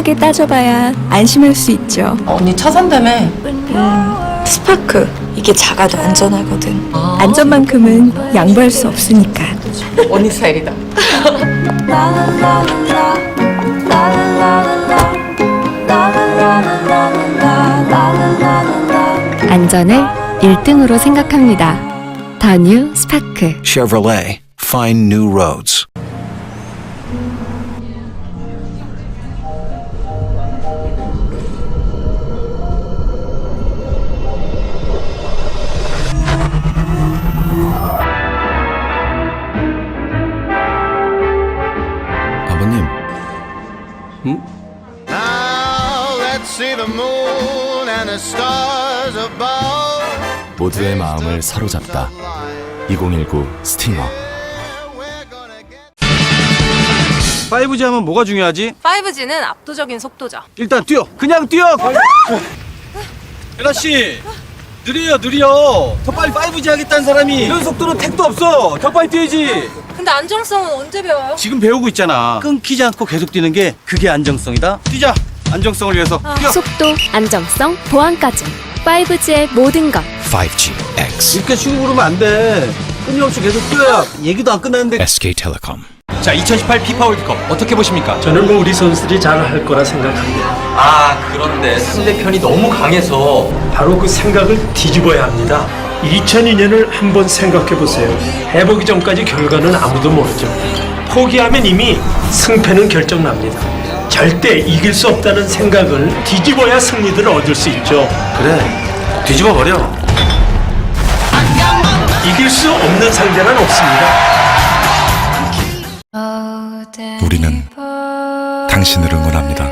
꼼꼼하게 따져봐야 안심할 수 있죠. 언니 차 산다며. 스파크 이게 작아도 안전하거든. 안전만큼은 양보할 수 없으니까. 언니 스타일이다. 안전을 1등으로 생각합니다. 더 뉴 스파크. Chevrolet. Find new roads. Above. 모두의 마음을 사로잡다. 2019 스팅어. We're gonna get 5G 하면 뭐가 중요하지? 5G는 압도적인 속도죠. 일단 뛰어. 그냥 뛰어. 혜라 씨. 느려요, 느려. 더 빨리 5G 하겠다는 사람이 이런 속도로 택도 없어. 더 빨리 뛰어야지. 근데 안정성은 언제 배워요? 지금 배우고 있잖아. 끊기지 않고 계속 뛰는 게 그게 안정성이다. 뛰자. 안정성을 위해서. 뛰어. 속도, 안정성, 보안까지. 5G의 모든 것. 5G X. 이렇게 쉬고 그러면 안 돼. 끊임없이 계속 뛰어야 얘기도 안 끝나는데. SK Telecom. 자, 2018 피파 월드컵 어떻게 보십니까? 저는 뭐 우리 선수들이 잘 할 거라 생각합니다. 아 그런데 상대편이 너무 강해서 바로 그 생각을 뒤집어야 합니다. 2002년을 한번 생각해 보세요. 해보기 전까지 결과는 아무도 모르죠. 포기하면 이미 승패는 결정납니다. 절대 이길 수 없다는 생각을 뒤집어야 승리를 얻을 수 있죠. 그래. 뒤집어 버려. 이길 수 없는 상대는 없습니다. 우리는 당신을 응원합니다.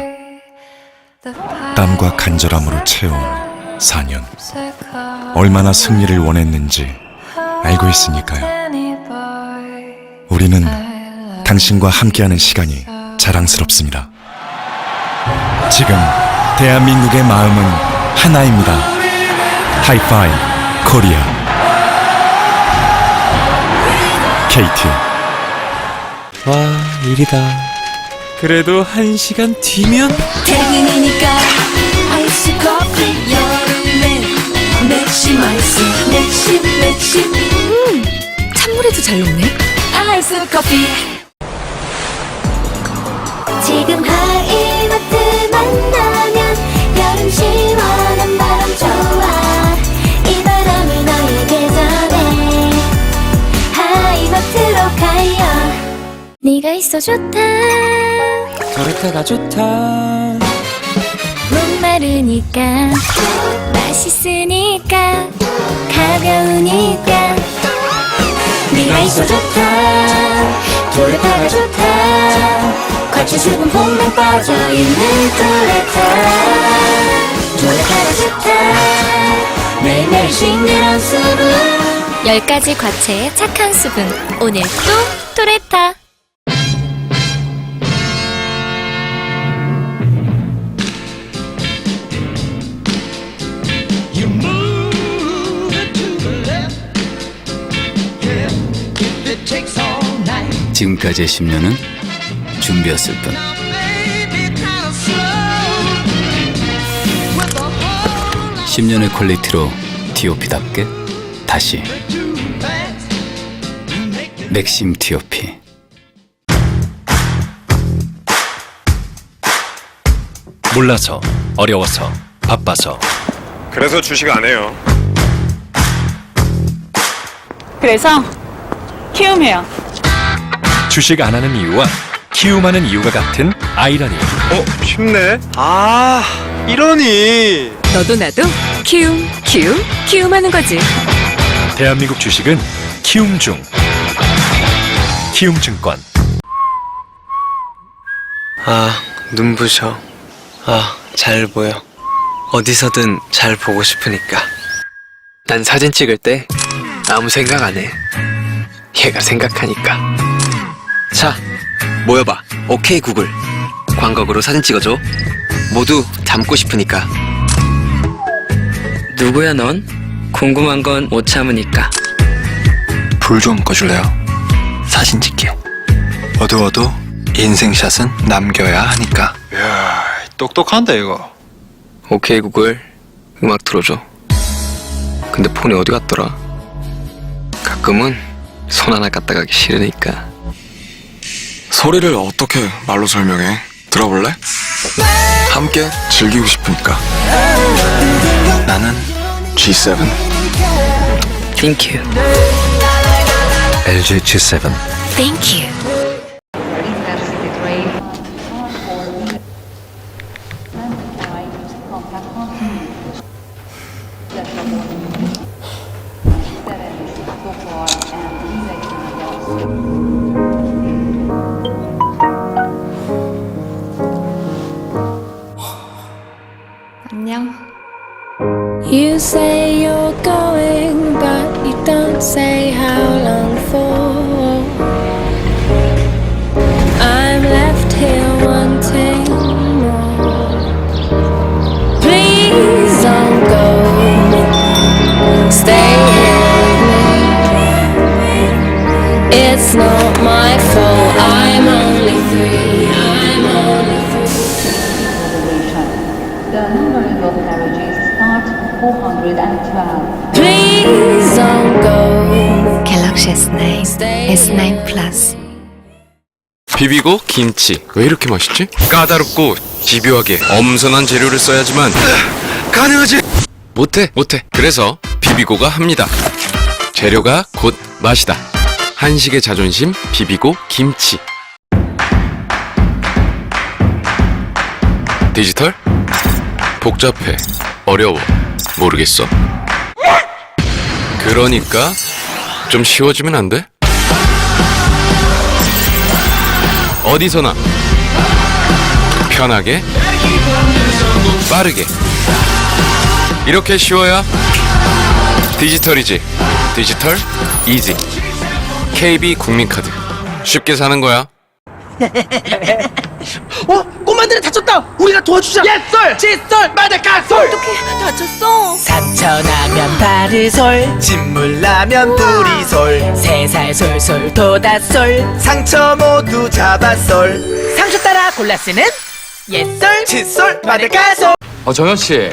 땀과 간절함으로 채워온 4년. 얼마나 승리를 원했는지 알고 있으니까요. 우리는 당신과 함께하는 시간이 자랑스럽습니다. 지금 대한민국의 마음은 하나입니다. 하이파이 코리아 KT 와, 일이다. 그래도 한 시간 뒤면 퇴근이니까 아이스 커피 여름엔 맥심 아이스 맥심 맥심 찬물에도 잘 녹네. 아이스 커피 네가 있어 좋다. 저렇다가 좋다. 목마르니까? 맛있으니까 가벼우니까. 네가 있어 좋다. 도레타가 좋다. 거친 수분 봄에 빠져있는 도레타. 도레타가 좋다. 매일매일 싱그러운 수분. 10가지 과채의 착한 수분. 오늘 또 도레타 지금까지의 10년은 준비였을 뿐 10년의 퀄리티로 TOP답게 다시 맥심 TOP 몰라서, 어려워서, 바빠서. 그래서 주식 안 해요. 그래서 키움해요. 주식 안 하는 이유와 키움하는 이유가 같은 아이러니. 어, 쉽네. 아, 이러니. 너도 나도 키움, 키움, 키움하는 거지. 대한민국 주식은 키움중. 키움증권. 아 눈부셔 아 잘 보여 어디서든 잘 보고 싶으니까 난 사진 찍을 때 아무 생각 안 해 얘가 생각하니까 자 모여봐. 오케이 구글. 광각으로 사진 찍어줘. 모두 담고 싶으니까. 누구야 넌? 궁금한 건 못 참으니까. 불 좀 꺼줄래요? 사진 찍게. 어두워도 인생샷은 남겨야 하니까. 야, 똑똑한데 이거. 오케이 구글. 음악 틀어줘. 근데 폰이 어디 갔더라? 가끔은 손 하나 갖다 가기 싫으니까 소리를 어떻게 말로 설명해? 들어볼래? 함께 즐기고 싶으니까. 나는 G7. Thank you LG G7 Thank you. You say you're going, but you don't say how long for. I'm left here wanting more. Please don't go. Stay here with me. It's not S9, S9 플러스. 비비고 김치. 왜 이렇게 맛있지? 까다롭고 집요하게 엄선한 재료를 써야지만. 가능하지. 못해. 못해. 그래서 비비고가 합니다. 재료가 곧 맛이다. 한식의 자존심 비비고 김치. 디지털? 복잡해. 어려워. 모르겠어. 그러니까 좀 쉬워지면 안 돼? 어디서나 편하게 빠르게. 이렇게 쉬워야 디지털이지. 디지털 이지. KB 국민카드. 쉽게 사는 거야. 어? 꼬마들이 다쳤다! 우리가 도와주자! 옛솔! 칫솔! 마데카솔! 어떻게 다쳤어? 상처나면 바르솔 진물나면 부리솔 세살 솔솔 도다솔 상처 모두 잡아솔 상처 따라 골라 쓰는 옛솔 칫솔 마데카솔 어, 정현 씨.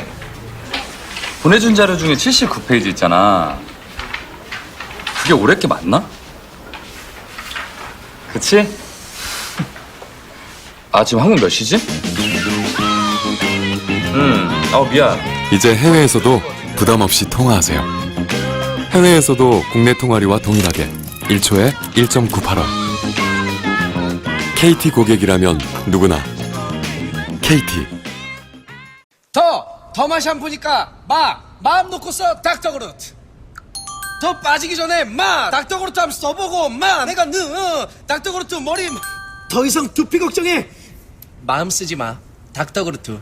보내준 자료 중에 79페이지 있잖아. 그게 올해 게 맞나? 그치? 아, 지금 한국 몇 시지? 음, 어, 미안. 이제 해외에서도 부담 없이 통화하세요. 해외에서도 국내 통화료와 동일하게 1초에 1.98원. KT 고객이라면 누구나 KT. 더! 더 맛이 안 보니까 마! 마음 놓고 써 닥터그루트 더 빠지기 전에 마! 닥터그루트 한번 써보고 마! 내가 느 어, 닥터그루트 머리 더 이상 두피 걱정해 마음 쓰지 마. 닥터그루트